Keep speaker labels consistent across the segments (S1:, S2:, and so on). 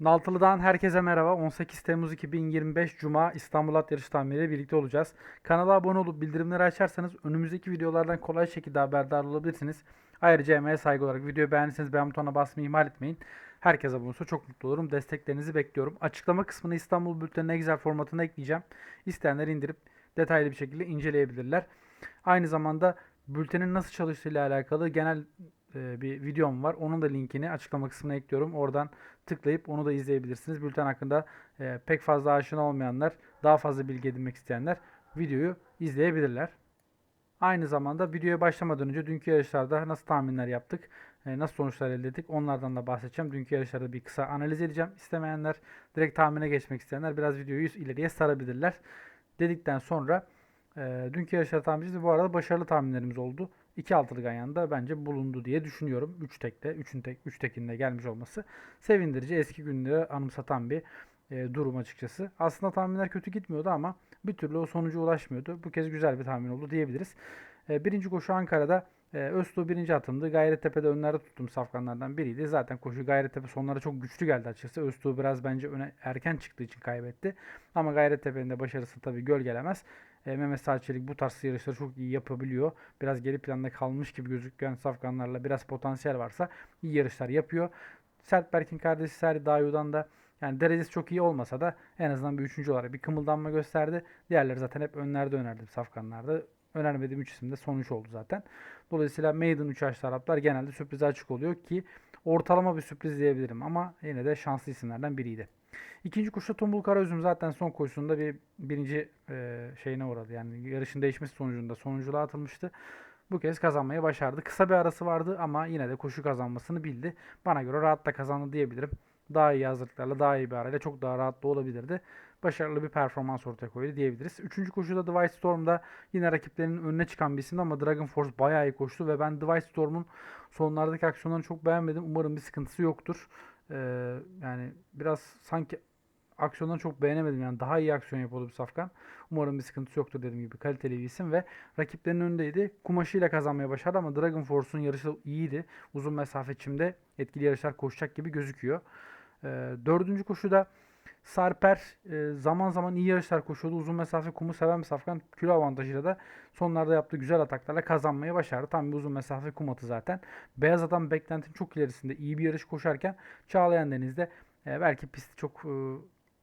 S1: Naltılı'dan herkese merhaba. 18 Temmuz 2025 Cuma İstanbul At Yarışı tahminiyle birlikte olacağız. Kanala abone olup bildirimleri açarsanız önümüzdeki videolardan kolay şekilde haberdar olabilirsiniz. Ayrıca emeğe saygı olarak videoyu beğendiyseniz beğen butonuna basmayı ihmal etmeyin. Herkes abone çok mutlu olurum. Desteklerinizi bekliyorum. Açıklama kısmına İstanbul Bülteni'nin Excel formatını ekleyeceğim. İsteyenler indirip detaylı bir şekilde inceleyebilirler. Aynı zamanda bültenin nasıl çalıştığıyla alakalı genel e, bir videom var. Onun da linkini açıklama kısmına ekliyorum. Oradan tıklayıp onu da izleyebilirsiniz. Bülten hakkında e, pek fazla aşina olmayanlar, daha fazla bilgi edinmek isteyenler videoyu izleyebilirler. Aynı zamanda videoya başlamadan önce dünkü yarışlarda nasıl tahminler yaptık, e, nasıl sonuçlar elde ettik onlardan da bahsedeceğim. Dünkü yarışlarda bir kısa analiz edeceğim. İstemeyenler, direkt tahmine geçmek isteyenler biraz videoyu ileriye sarabilirler. Dedikten sonra dünkü yarışlarda tahminimiz bu arada başarılı tahminlerimiz oldu. 2 altılı Ganyan'da bence bulundu diye düşünüyorum. 3 tekte, 3'ün tek, 3 tekinde gelmiş olması sevindirici. Eski günleri anımsatan bir e, durum açıkçası. Aslında tahminler kötü gitmiyordu ama bir türlü o sonuca ulaşmıyordu. Bu kez güzel bir tahmin oldu diyebiliriz. E, birinci koşu Ankara'da e, Öztuğ birinci atımdı. Gayrettepe'de önlerde tuttum safkanlardan biriydi. Zaten koşu Gayrettepe sonlara çok güçlü geldi açıkçası. Öztuğ biraz bence öne erken çıktığı için kaybetti. Ama Gayrettepe'nin de başarısı tabii gölgelemez. Mehmet Salçelik bu tarz yarışları çok iyi yapabiliyor. Biraz geri planda kalmış gibi gözüken safkanlarla biraz potansiyel varsa iyi yarışlar yapıyor. Sertberk'in kardeşi Seri Dayu'dan da yani derecesi çok iyi olmasa da en azından bir üçüncü olarak bir kımıldanma gösterdi. Diğerleri zaten hep önlerde önerdi safkanlarda. Önermediğim 3 isim de sonuç oldu zaten. Dolayısıyla Maiden 3 yaş taraftar genelde sürprize açık oluyor ki ortalama bir sürpriz diyebilirim ama yine de şanslı isimlerden biriydi. İkinci koşuda Tombul Karaözüm zaten son koşusunda bir birinci e, şeyine uğradı. Yani yarışın değişmesi sonucunda sonunculuğa atılmıştı. Bu kez kazanmayı başardı. Kısa bir arası vardı ama yine de koşu kazanmasını bildi. Bana göre rahat da kazandı diyebilirim. Daha iyi hazırlıklarla, daha iyi bir arayla çok daha rahat da olabilirdi. Başarılı bir performans ortaya koydu diyebiliriz. Üçüncü koşuda White Storm'da yine rakiplerinin önüne çıkan bir isimdi ama Dragon Force bayağı iyi koştu ve ben White Storm'un sonlardaki aksiyonlarını çok beğenmedim. Umarım bir sıkıntısı yoktur. Ee, yani biraz sanki aksiyonları çok beğenemedim. Yani daha iyi aksiyon yapıyordu bir Safkan. Umarım bir sıkıntısı yoktur dediğim gibi. Kaliteli bir isim ve rakiplerinin önündeydi. Kumaşıyla kazanmaya başardı ama Dragon Force'un yarışı iyiydi. Uzun mesafe çimde etkili yarışlar koşacak gibi gözüküyor. Ee, dördüncü koşuda Sarper e, zaman zaman iyi yarışlar koşuyordu. Uzun mesafe kumu seven bir Safkan kilo avantajıyla da sonlarda yaptığı güzel ataklarla kazanmayı başardı. Tam bir uzun mesafe kum atı zaten. Beyaz adam beklentinin çok ilerisinde iyi bir yarış koşarken Çağlayan Deniz'de e, belki pisti çok e,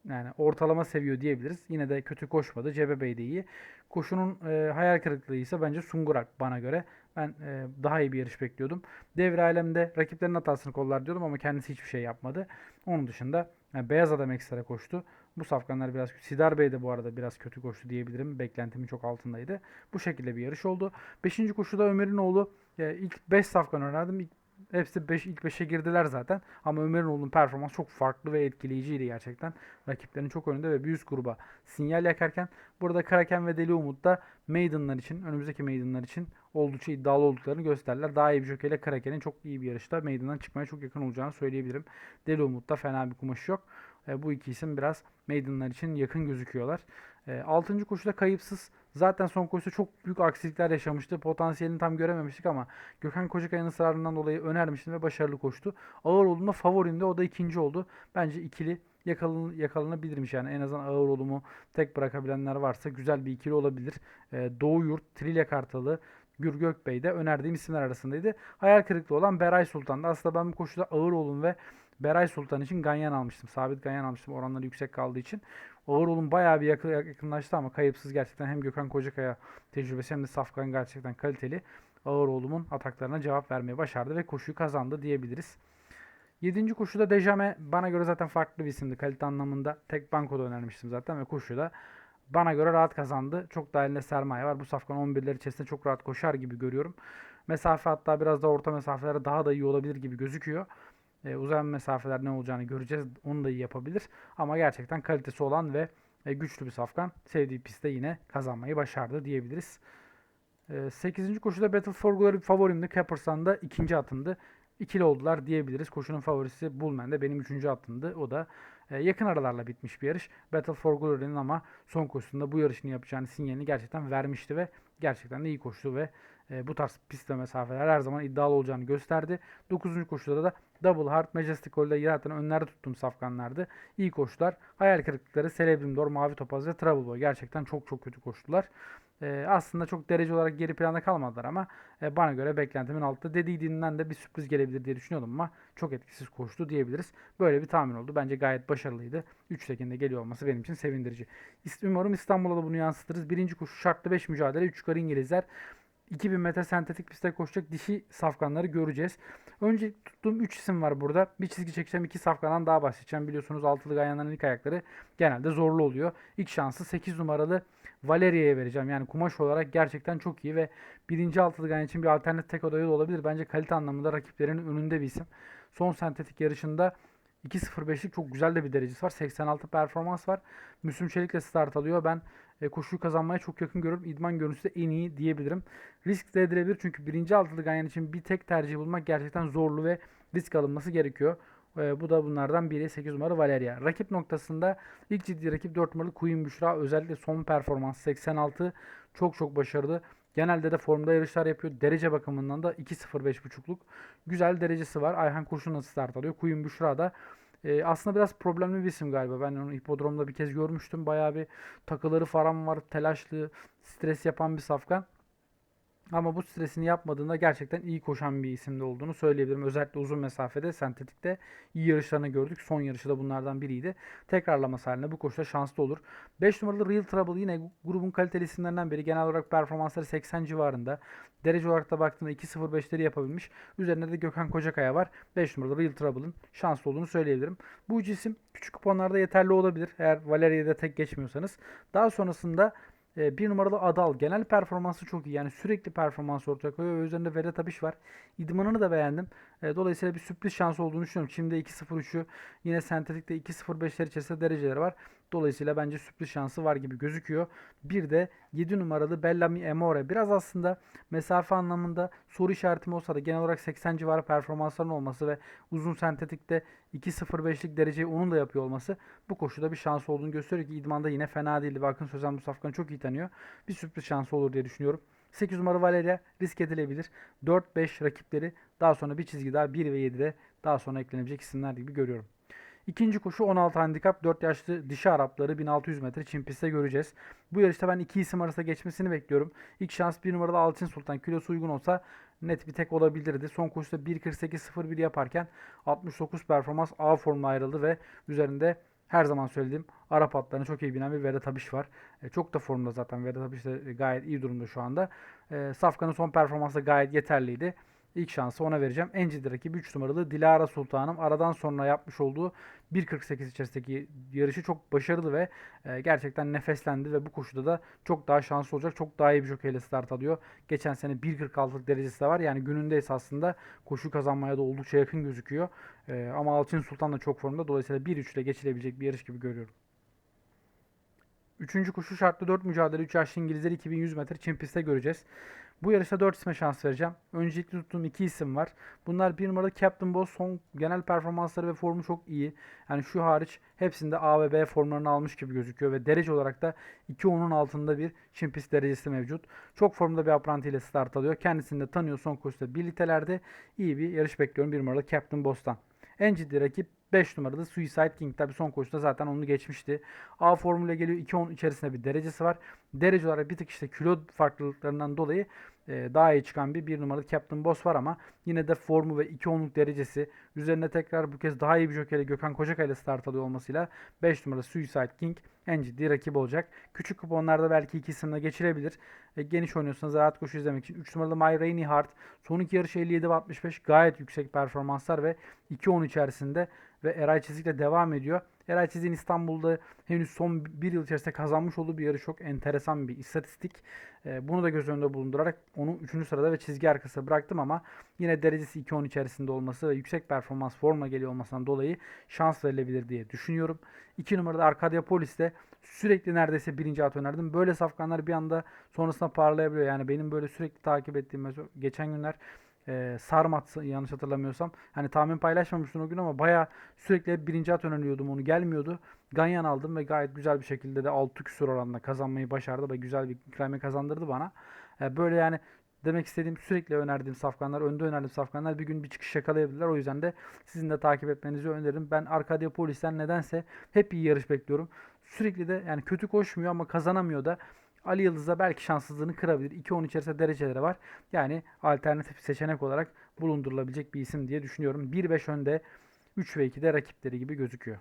S1: yani ortalama seviyor diyebiliriz. Yine de kötü koşmadı. Cebe Bey de iyi. Koşunun e, hayal kırıklığı ise bence Sungurak bana göre. Ben e, daha iyi bir yarış bekliyordum. Devre alemde rakiplerin hatasını kollar diyordum ama kendisi hiçbir şey yapmadı. Onun dışında yani beyaz adam ekstra koştu. Bu safkanlar biraz Sidar Bey de bu arada biraz kötü koştu diyebilirim. Beklentimin çok altındaydı. Bu şekilde bir yarış oldu. Beşinci koşuda Ömer'in oğlu e, ilk 5 safkan önerdim. İlk Hepsi beş, ilk 5'e girdiler zaten. Ama Ömer'in performans çok farklı ve etkileyiciydi gerçekten. Rakiplerin çok önünde ve bir üst gruba sinyal yakarken burada Kraken ve Deli Umut da Maiden'lar için, önümüzdeki Maiden'lar için oldukça iddialı olduklarını gösterdiler. Daha iyi bir jokeyle Kraken'in çok iyi bir yarışta Maiden'dan çıkmaya çok yakın olacağını söyleyebilirim. Deli Umut'ta fena bir kumaşı yok. E, bu iki isim biraz Maiden'lar için yakın gözüküyorlar. E, 6. koşuda kayıpsız Zaten son koşuda çok büyük aksilikler yaşamıştı. Potansiyelini tam görememiştik ama Gökhan Kocakaya'nın ısrarından dolayı önermiştim ve başarılı koştu. Ağır olduğunda favorimde o da ikinci oldu. Bence ikili yakalın, yakalanabilirmiş yani en azından ağır olumu tek bırakabilenler varsa güzel bir ikili olabilir. Ee, Doğu Yurt, Trilya Kartalı, Gürgök Bey de önerdiğim isimler arasındaydı. Hayal kırıklığı olan Beray Sultan'da. Aslında ben bu koşuda ağır olun ve Beray Sultan için ganyan almıştım. Sabit ganyan almıştım oranları yüksek kaldığı için. Ağırol'un bayağı bir yakın, yakınlaştı ama kayıpsız gerçekten hem Gökhan Kocakaya tecrübesi hem de Safkan gerçekten kaliteli. Ağırol'un ataklarına cevap vermeye başardı ve koşuyu kazandı diyebiliriz. Yedinci koşuda Dejame bana göre zaten farklı bir isimdi. Kalite anlamında tek bankoda önermiştim zaten ve koşuda bana göre rahat kazandı. Çok da elinde sermaye var. Bu safkan 11'ler içerisinde çok rahat koşar gibi görüyorum. Mesafe hatta biraz da orta mesafelerde daha da iyi olabilir gibi gözüküyor. E, uzayan mesafeler ne olacağını göreceğiz. Onu da iyi yapabilir. Ama gerçekten kalitesi olan ve e, güçlü bir safkan. Sevdiği pistte yine kazanmayı başardı diyebiliriz. E, 8. koşuda Battle for Glory favorimdi. Cappers'tan da ikinci atımdı. İkili oldular diyebiliriz. Koşunun favorisi Bullman de benim üçüncü atımdı. O da e, yakın aralarla bitmiş bir yarış. Battle for Glory'nin ama son koşusunda bu yarışını yapacağını sinyalini gerçekten vermişti ve gerçekten de iyi koştu ve e, bu tarz pist ve mesafeler her zaman iddialı olacağını gösterdi. 9. koşuda da Double Heart, Majestic Hol'de zaten önlerde tuttuğum safkanlardı. İyi koştular. Hayal kırıklıkları Celebrim Door, Mavi Topaz ve Trouble Boy. Gerçekten çok çok kötü koştular. E, aslında çok derece olarak geri planda kalmadılar ama e, bana göre beklentimin altında. Dediğinden de bir sürpriz gelebilir diye düşünüyordum ama çok etkisiz koştu diyebiliriz. Böyle bir tahmin oldu. Bence gayet başarılıydı. 3 tekinde geliyor olması benim için sevindirici. Umarım İstanbul'a da bunu yansıtırız. Birinci koşu şartlı 5 mücadele. 3 yukarı İngilizler. 2000 metre sentetik pistte koşacak dişi safkanları göreceğiz. Önce tuttuğum 3 isim var burada. Bir çizgi çekeceğim. 2 safkandan daha bahsedeceğim. Biliyorsunuz altılı ganyanların ilk ayakları genelde zorlu oluyor. İlk şansı 8 numaralı Valeria'ya vereceğim. Yani kumaş olarak gerçekten çok iyi ve birinci altılı ganyan için bir alternatif tek adayı da olabilir. Bence kalite anlamında rakiplerinin önünde bir isim. Son sentetik yarışında 2.05'lik çok güzel de bir derecesi var. 86 performans var. Müslüm Çelik'le start alıyor. Ben e, koşuyu kazanmaya çok yakın görüyorum. İdman görüntüsü de en iyi diyebilirim. Risk de edilebilir çünkü birinci altılı ganyan için bir tek tercih bulmak gerçekten zorlu ve risk alınması gerekiyor. E, bu da bunlardan biri 8 numara Valeria. Rakip noktasında ilk ciddi rakip 4 numaralı Queen Büşra. Özellikle son performans 86 çok çok başarılı. Genelde de formda yarışlar yapıyor. Derece bakımından da 2.05.5'luk güzel derecesi var. Ayhan Kurşun'la start alıyor. Queen Büşra da e, aslında biraz problemli bir isim galiba. Ben onu hipodromda bir kez görmüştüm. Bayağı bir takıları falan var. Telaşlı, stres yapan bir safkan. Ama bu stresini yapmadığında gerçekten iyi koşan bir isimde olduğunu söyleyebilirim. Özellikle uzun mesafede, sentetikte iyi yarışlarını gördük. Son yarışı da bunlardan biriydi. Tekrarlaması halinde bu koşuda şanslı olur. 5 numaralı Real Trouble yine grubun kaliteli isimlerinden biri. Genel olarak performansları 80 civarında. Derece olarak da baktığımda 2.05'leri yapabilmiş. Üzerinde de Gökhan Kocakaya var. 5 numaralı Real Trouble'ın şanslı olduğunu söyleyebilirim. Bu üç isim küçük kuponlarda yeterli olabilir. Eğer Valeria'da tek geçmiyorsanız. Daha sonrasında e, bir numaralı Adal. Genel performansı çok iyi. Yani sürekli performans ortaya koyuyor. Üzerinde Vedat Abiş var. İdmanını da beğendim. E, Dolayısıyla bir sürpriz şansı olduğunu düşünüyorum. Şimdi 2.03'ü yine sentetikte 2.05'ler içerisinde dereceleri var. Dolayısıyla bence sürpriz şansı var gibi gözüküyor. Bir de 7 numaralı Bellamy Emore. Biraz aslında mesafe anlamında soru işaretim olsa da genel olarak 80 civarı performansların olması ve uzun sentetikte 2.05'lik dereceyi onun da yapıyor olması bu koşuda bir şans olduğunu gösteriyor ki idmanda yine fena değildi. Bakın Sözen bu safkanı çok iyi tanıyor. Bir sürpriz şansı olur diye düşünüyorum. 8 numara Valeria risk edilebilir. 4-5 rakipleri daha sonra bir çizgi daha 1 ve 7'de daha sonra eklenebilecek isimler gibi görüyorum. İkinci koşu 16 handikap 4 yaşlı dişi Arapları 1600 metre çim pistte göreceğiz. Bu yarışta ben iki isim arasında geçmesini bekliyorum. İlk şans 1 numaralı Alçın Sultan kilosu uygun olsa net bir tek olabilirdi. Son koşuda 1.48.01 yaparken 69 performans A formuna ayrıldı ve üzerinde her zaman söylediğim Arap atlarını çok iyi binen bir Vedat Abiş var. E, çok da formda zaten Vedat Abiş de gayet iyi durumda şu anda. E, Safkan'ın son performansı gayet yeterliydi. İlk şansı ona vereceğim. En ciddi rakibi 3 numaralı Dilara Sultanım. Aradan sonra yapmış olduğu 1.48 içerisindeki yarışı çok başarılı ve e, gerçekten nefeslendi ve bu koşuda da çok daha şanslı olacak. Çok daha iyi bir jokeyle start alıyor. Geçen sene 1.46'lık derecesi de var. Yani gününde esasında koşu kazanmaya da oldukça yakın gözüküyor. E, ama Alçın Sultan da çok formda. Dolayısıyla 1-3 ile geçilebilecek bir yarış gibi görüyorum. Üçüncü koşu şartlı 4 mücadele 3 yaşlı İngilizleri 2100 metre çim pistte göreceğiz. Bu yarışta 4 isme şans vereceğim. Öncelikli tuttuğum 2 isim var. Bunlar bir numaralı Captain Boss son genel performansları ve formu çok iyi. Yani şu hariç hepsinde A ve B formlarını almış gibi gözüküyor ve derece olarak da 2.10'un altında bir çim pist derecesi mevcut. Çok formda bir apranti ile start alıyor. Kendisini de tanıyor son koşuda birliktelerde iyi bir yarış bekliyorum bir numaralı Captain Boss'tan. En ciddi rakip 5 numaralı Suicide King. Tabi son koşuda zaten onu geçmişti. A formuyla geliyor. 2-10 içerisinde bir derecesi var. Derece olarak bir tık işte kilo farklılıklarından dolayı e, daha iyi çıkan bir 1 numaralı Captain Boss var ama yine de formu ve 2-10'luk derecesi üzerine tekrar bu kez daha iyi bir jokerle Gökhan Kocakay ile start alıyor olmasıyla 5 numaralı Suicide King en ciddi rakip olacak. Küçük kuponlarda belki iki isimle geçilebilir. E, geniş oynuyorsanız rahat koşu izlemek için 3 numaralı My Rainy Heart son iki yarış 57 ve 65 gayet yüksek performanslar ve 2-10 içerisinde ve Eray Çizik'le devam ediyor. Eray Çizik'in İstanbul'da henüz son bir yıl içerisinde kazanmış olduğu bir yarış çok enteresan bir istatistik. E, bunu da göz önünde bulundurarak onu 3. sırada ve çizgi arkasında bıraktım ama yine derecesi 2-10 içerisinde olması ve yüksek performans formla geliyor olmasından dolayı şans verilebilir diye düşünüyorum. 2 numarada Arcadia Polis'te sürekli neredeyse birinci at önerdim. Böyle safkanlar bir anda sonrasında parlayabiliyor. Yani benim böyle sürekli takip ettiğim geçen günler e, Sarmat yanlış hatırlamıyorsam. Hani tahmin paylaşmamıştım o gün ama baya sürekli birinci at öneriyordum onu gelmiyordu. Ganyan aldım ve gayet güzel bir şekilde de 6 küsur oranla kazanmayı başardı ve güzel bir ikramiye kazandırdı bana. E, böyle yani Demek istediğim sürekli önerdiğim safkanlar, önde önerdiğim safkanlar bir gün bir çıkış yakalayabilirler. O yüzden de sizin de takip etmenizi öneririm. Ben Arcadia Polis'ten nedense hep iyi yarış bekliyorum. Sürekli de yani kötü koşmuyor ama kazanamıyor da Ali Yıldız'da belki şanssızlığını kırabilir. 2-10 içerisinde dereceleri var. Yani alternatif seçenek olarak bulundurulabilecek bir isim diye düşünüyorum. 1-5 önde 3 ve 2'de rakipleri gibi gözüküyor.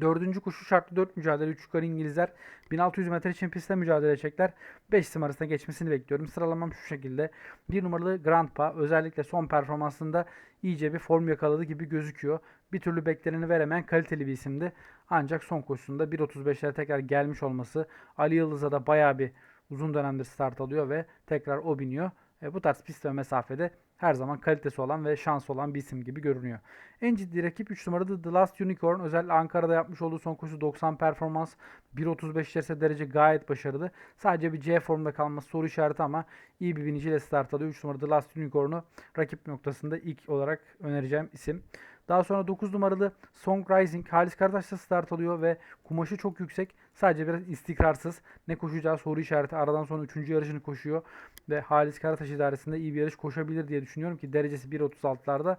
S1: Dördüncü koşu şartlı 4 mücadele 3 yukarı İngilizler 1600 metre için pistte mücadele edecekler. 5 isim arasında geçmesini bekliyorum. Sıralamam şu şekilde. 1 numaralı Grandpa özellikle son performansında iyice bir form yakaladı gibi gözüküyor. Bir türlü bekleneni veremeyen kaliteli bir isimdi. Ancak son koşusunda 1.35'lere tekrar gelmiş olması Ali Yıldız'a da baya bir uzun dönemdir start alıyor ve tekrar o biniyor. E, bu tarz pist ve mesafede her zaman kalitesi olan ve şansı olan bir isim gibi görünüyor. En ciddi rakip 3 numarada The Last Unicorn. Özellikle Ankara'da yapmış olduğu son koşu 90 performans. 1.35 içerisinde derece gayet başarılı. Sadece bir C formda kalması soru işareti ama iyi bir biniciyle start alıyor. 3 numarada The Last Unicorn'u rakip noktasında ilk olarak önereceğim isim. Daha sonra 9 numaralı Song Rising Halis Karataş'ta start alıyor ve kumaşı çok yüksek. Sadece biraz istikrarsız. Ne koşacağı soru işareti. Aradan sonra 3. yarışını koşuyor. Ve Halis Karataş idaresinde iyi bir yarış koşabilir diye düşünüyorum ki derecesi 1.36'larda.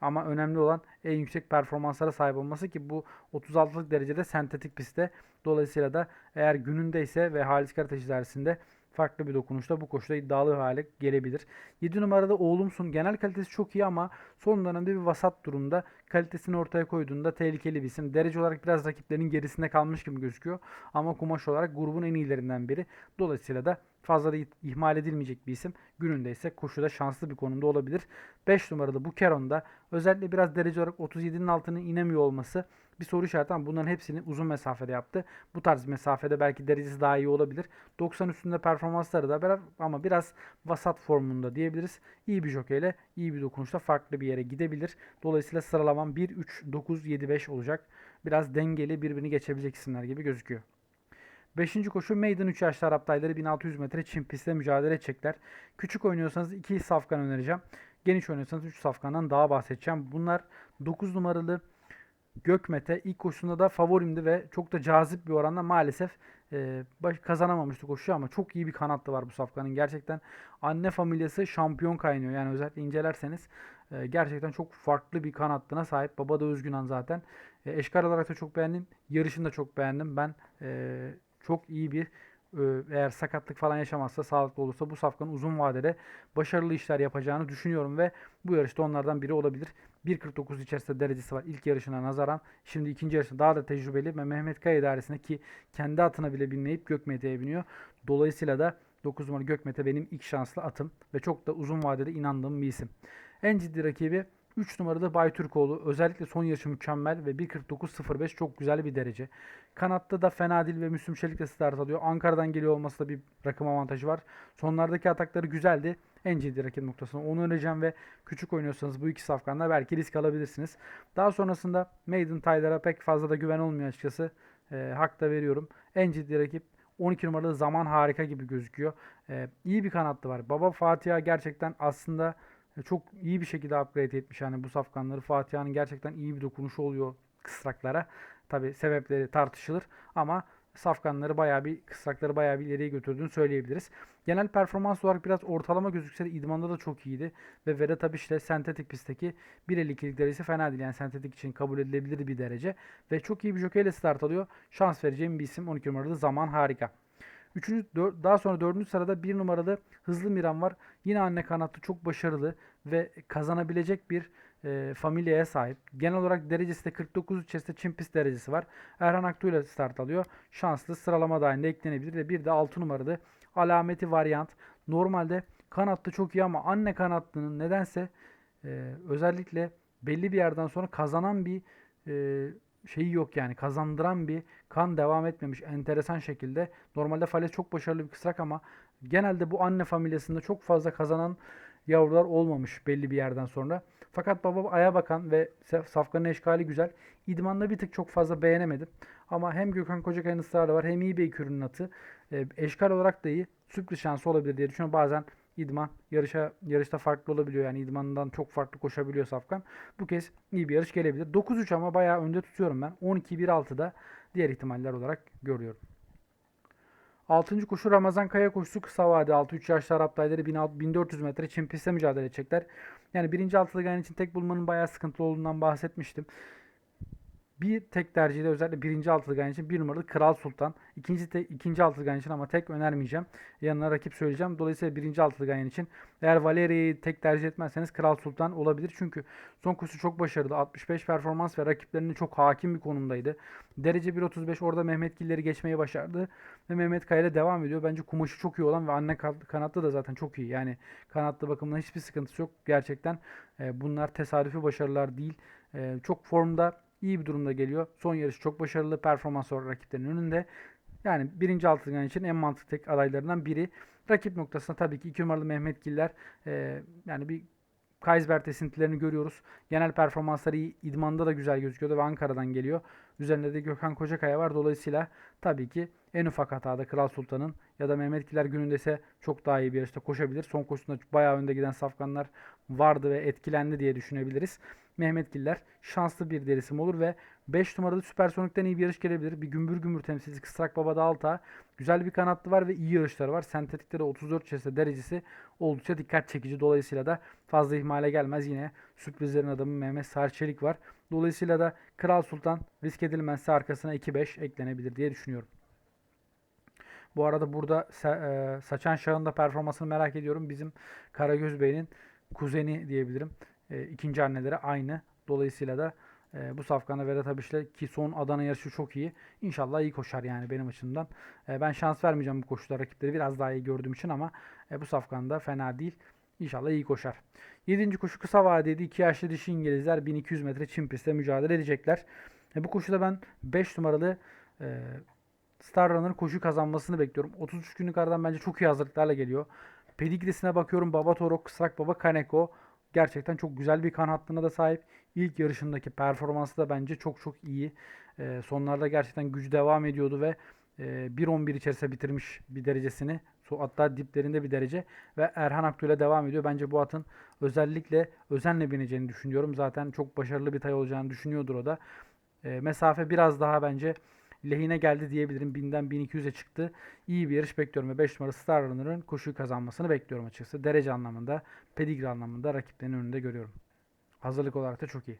S1: Ama önemli olan en yüksek performanslara sahip olması ki bu 36'lık derecede sentetik pistte. Dolayısıyla da eğer günündeyse ve Halis Karataş idaresinde farklı bir dokunuşta bu koşuda iddialı hale gelebilir. 7 numarada Oğlumsun. Genel kalitesi çok iyi ama son dönemde bir vasat durumda. Kalitesini ortaya koyduğunda tehlikeli bir isim. Derece olarak biraz rakiplerinin gerisinde kalmış gibi gözüküyor. Ama kumaş olarak grubun en iyilerinden biri. Dolayısıyla da fazla da ihmal edilmeyecek bir isim. Gününde ise koşuda şanslı bir konumda olabilir. 5 numarada bu Keron'da özellikle biraz derece olarak 37'nin altına inemiyor olması bir soru işareti ama bunların hepsini uzun mesafede yaptı. Bu tarz mesafede belki derecesi daha iyi olabilir. 90 üstünde performansları da beraber ama biraz vasat formunda diyebiliriz. İyi bir jokeyle, iyi bir dokunuşla farklı bir yere gidebilir. Dolayısıyla sıralamam 1, 3, 9, 7, 5 olacak. Biraz dengeli birbirini geçebilecek isimler gibi gözüküyor. Beşinci koşu Maiden 3 yaşlı Arap tayları 1600 metre çim pistte mücadele edecekler. Küçük oynuyorsanız 2 safkan önereceğim. Geniş oynuyorsanız 3 safkandan daha bahsedeceğim. Bunlar 9 numaralı Gökmete ilk koşusunda da favorimdi ve çok da cazip bir oranda maalesef e, baş, kazanamamıştı koşuyu ama çok iyi bir kanatlı var bu safkanın. Gerçekten anne familyası şampiyon kaynıyor. Yani özellikle incelerseniz e, gerçekten çok farklı bir kanatlına sahip. Baba da Özgünan zaten. E, eşkar olarak da çok beğendim. Yarışını da çok beğendim. Ben e, çok iyi bir eğer sakatlık falan yaşamazsa, sağlıklı olursa bu safkanın uzun vadede başarılı işler yapacağını düşünüyorum ve bu yarışta onlardan biri olabilir. 1.49 içerisinde derecesi var ilk yarışına nazaran. Şimdi ikinci yarışında daha da tecrübeli ve Mehmet Kaya idaresinde ki kendi atına bile binmeyip Gökmete'ye biniyor. Dolayısıyla da 9 numara Gökmete benim ilk şanslı atım ve çok da uzun vadede inandığım bir isim. En ciddi rakibi 3 numarada Bay Türkoğlu. Özellikle son yarışı mükemmel ve 1.49.05 çok güzel bir derece. Kanatta da fena değil ve Müslüm Çelik de start alıyor. Ankara'dan geliyor olması da bir rakım avantajı var. Sonlardaki atakları güzeldi. En ciddi rakip noktasına onu önereceğim ve küçük oynuyorsanız bu iki safkanla belki risk alabilirsiniz. Daha sonrasında Maiden Tyler'a pek fazla da güven olmuyor açıkçası. E, hak da veriyorum. En ciddi rakip 12 numaralı zaman harika gibi gözüküyor. E, iyi bir kanatlı var. Baba Fatiha gerçekten aslında çok iyi bir şekilde upgrade etmiş yani bu safkanları. Fatiha'nın gerçekten iyi bir dokunuşu oluyor kısraklara. Tabi sebepleri tartışılır ama safkanları bayağı bir kısrakları bayağı bir ileriye götürdüğünü söyleyebiliriz. Genel performans olarak biraz ortalama gözükse de idmanda da çok iyiydi. Ve Vedat Abiş ile sentetik pistteki 1.52'lik derecesi fena değil. Yani sentetik için kabul edilebilir bir derece. Ve çok iyi bir jokeyle start alıyor. Şans vereceğim bir isim 12 numaralı zaman harika. Üçüncü, dör, daha sonra dördüncü sırada bir numaralı Hızlı Miran var. Yine anne kanatlı çok başarılı ve kazanabilecek bir e, familyaya sahip. Genel olarak derecesi de 49 içerisinde Çin pist derecesi var. Erhan Aktu ile start alıyor. Şanslı sıralama dahilinde eklenebilir ve bir de 6 numaralı alameti varyant. Normalde kanatlı çok iyi ama anne kanatlının nedense e, özellikle belli bir yerden sonra kazanan bir e, şeyi yok yani kazandıran bir kan devam etmemiş enteresan şekilde. Normalde Fales çok başarılı bir kısrak ama genelde bu anne familyasında çok fazla kazanan yavrular olmamış belli bir yerden sonra. Fakat baba aya bakan ve safkanın eşkali güzel. İdmanla bir tık çok fazla beğenemedim. Ama hem Gökhan Kocakay'ın ısrarı var hem iyi bir ürünün atı. E, eşkal olarak da iyi. Sürpriz şansı olabilir diye düşünüyorum. Bazen idman yarışa yarışta farklı olabiliyor. Yani idmanından çok farklı koşabiliyor Safkan. Bu kez iyi bir yarış gelebilir. 9-3 ama bayağı önde tutuyorum ben. 12-1-6'da diğer ihtimaller olarak görüyorum. Altıncı koşu Ramazan Kaya koşusu kısa vade 6-3 yaşlı Arap dayıları 1600 1400 metre çim pistte mücadele edecekler. Yani birinci altılı gayen için tek bulmanın bayağı sıkıntılı olduğundan bahsetmiştim. Bir tek tercihi de özellikle birinci altılı gayen için bir numaralı Kral Sultan. İkinci, te, ikinci altılı gayen için ama tek önermeyeceğim. Yanına rakip söyleyeceğim. Dolayısıyla birinci altılı gayen için eğer Valeria'yı tek tercih etmezseniz Kral Sultan olabilir. Çünkü son koşusu çok başarılı. 65 performans ve rakiplerine çok hakim bir konumdaydı. Derece 1.35 orada Mehmet Giller'i geçmeyi başardı. Ve Mehmet Kaya ile devam ediyor. Bence kumaşı çok iyi olan ve anne kan- kanatlı da zaten çok iyi. Yani kanatlı bakımından hiçbir sıkıntısı yok. Gerçekten e, bunlar tesadüfi başarılar değil. E, çok formda iyi bir durumda geliyor. Son yarış çok başarılı. Performans olarak rakiplerinin önünde. Yani birinci altıgen için en mantıklı tek adaylarından biri. Rakip noktasında tabii ki 2 numaralı Mehmet Giller e, yani bir Kaysbert esintilerini görüyoruz. Genel performansları iyi. İdmanda da güzel gözüküyordu ve Ankara'dan geliyor. Üzerinde de Gökhan Kocakaya var. Dolayısıyla tabii ki en ufak hatada Kral Sultan'ın ya da Mehmet Giler gününde ise çok daha iyi bir yarışta koşabilir. Son koşusunda bayağı önde giden safkanlar vardı ve etkilendi diye düşünebiliriz. Mehmet Giller şanslı bir derisim olur ve 5 numarada Süpersonik'ten iyi bir yarış gelebilir. Bir gümbür gümbür temsilcisi Kısrak Baba'da alta. Güzel bir kanatlı var ve iyi yarışları var. Sentetikte de 34 içerisinde derecesi oldukça dikkat çekici. Dolayısıyla da fazla ihmale gelmez. Yine sürprizlerin adamı Mehmet Sarçelik var. Dolayısıyla da Kral Sultan risk edilmezse arkasına 2-5 eklenebilir diye düşünüyorum. Bu arada burada e, Saçan Şah'ın da performansını merak ediyorum. Bizim Karagöz Bey'in kuzeni diyebilirim. E, ikinci anneleri aynı. Dolayısıyla da e, bu safkanda Vedat Abiş'le ki son Adana yarışı çok iyi. İnşallah iyi koşar yani benim açımdan. E, ben şans vermeyeceğim bu koşuda rakipleri biraz daha iyi gördüğüm için ama e, bu safkanda fena değil. İnşallah iyi koşar. Yedinci koşu kısa vadeli 2 yaşlı dişi İngilizler 1200 metre çim pistte mücadele edecekler. E, bu koşuda ben 5 numaralı e, Star Runner'ın koşu kazanmasını bekliyorum. 33 günlük aradan bence çok iyi hazırlıklarla geliyor. Pedigrisine bakıyorum. Baba Toro, Kısrak Baba Kaneko. Gerçekten çok güzel bir kan hattına da sahip. İlk yarışındaki performansı da bence çok çok iyi. Ee, sonlarda gerçekten gücü devam ediyordu ve e, 1.11 içerisinde bitirmiş bir derecesini. Hatta diplerinde bir derece ve Erhan Aktu ile devam ediyor. Bence bu atın özellikle özenle bineceğini düşünüyorum. Zaten çok başarılı bir tay olacağını düşünüyordur o da. E, mesafe biraz daha bence lehine geldi diyebilirim. 1000'den 1200'e çıktı. İyi bir yarış bekliyorum ve 5 numara Star Runner'ın koşuyu kazanmasını bekliyorum açıkçası. Derece anlamında, pedigre anlamında rakiplerin önünde görüyorum. Hazırlık olarak da çok iyi.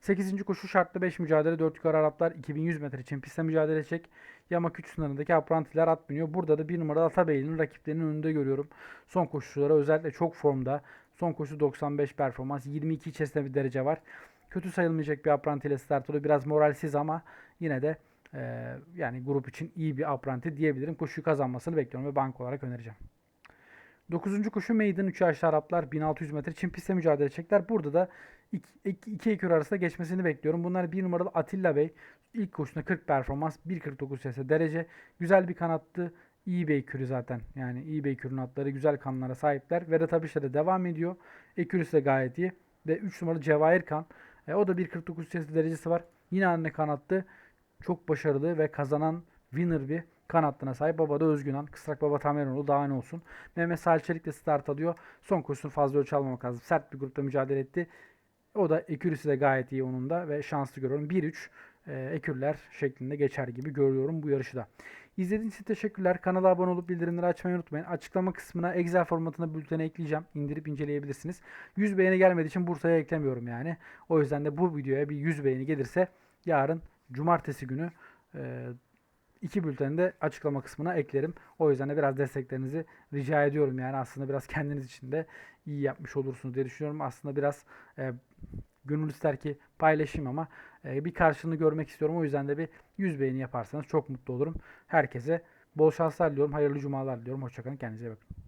S1: 8. koşu şartlı 5 mücadele 4 yukarı Araplar 2100 metre için pistte mücadele edecek. Yamak 3 sınırındaki aprantiler at biniyor. Burada da 1 numaralı Atabeyli'nin rakiplerinin önünde görüyorum. Son koşulara özellikle çok formda. Son koşu 95 performans. 22 içerisinde bir derece var. Kötü sayılmayacak bir aprantiyle start oluyor. Biraz moralsiz ama yine de ee, yani grup için iyi bir apranti diyebilirim. Koşuyu kazanmasını bekliyorum ve bank olarak önereceğim. 9. koşu Maiden 3 yaşlı Araplar 1600 metre Çin pistte mücadele edecekler. Burada da 2 ekür arasında geçmesini bekliyorum. Bunlar 1 numaralı Atilla Bey. İlk koşusunda 40 performans, 1.49 içerisinde derece. Güzel bir kanattı. İyi bir ekürü zaten. Yani iyi bir ekürün atları güzel kanlara sahipler. Vedat Abiş'te de devam ediyor. Ekürüsü de gayet iyi. Ve 3 numaralı Cevahir Kan. E, o da 1.49 içerisinde derecesi var. Yine anne kanattı çok başarılı ve kazanan winner bir kanatlına sahip. Baba da Özgünan. Kısrak Baba Tameroğlu daha ne olsun. Mehmet Salçelik de start alıyor. Son koşusunu fazla ölçü almamak lazım. Sert bir grupta mücadele etti. O da ekürüsü de gayet iyi onun da ve şanslı görüyorum. 1-3 e, ekürler şeklinde geçer gibi görüyorum bu yarışı da. İzlediğiniz için teşekkürler. Kanala abone olup bildirimleri açmayı unutmayın. Açıklama kısmına Excel formatında bülteni ekleyeceğim. İndirip inceleyebilirsiniz. 100 beğeni gelmediği için Bursa'ya eklemiyorum yani. O yüzden de bu videoya bir 100 beğeni gelirse yarın cumartesi günü e, iki bülteni de açıklama kısmına eklerim. O yüzden de biraz desteklerinizi rica ediyorum. Yani aslında biraz kendiniz için de iyi yapmış olursunuz diye düşünüyorum. Aslında biraz e, gönül ister ki paylaşayım ama e, bir karşılığını görmek istiyorum. O yüzden de bir 100 beğeni yaparsanız çok mutlu olurum. Herkese bol şanslar diliyorum. Hayırlı cumalar diliyorum. Hoşçakalın. Kendinize iyi bakın.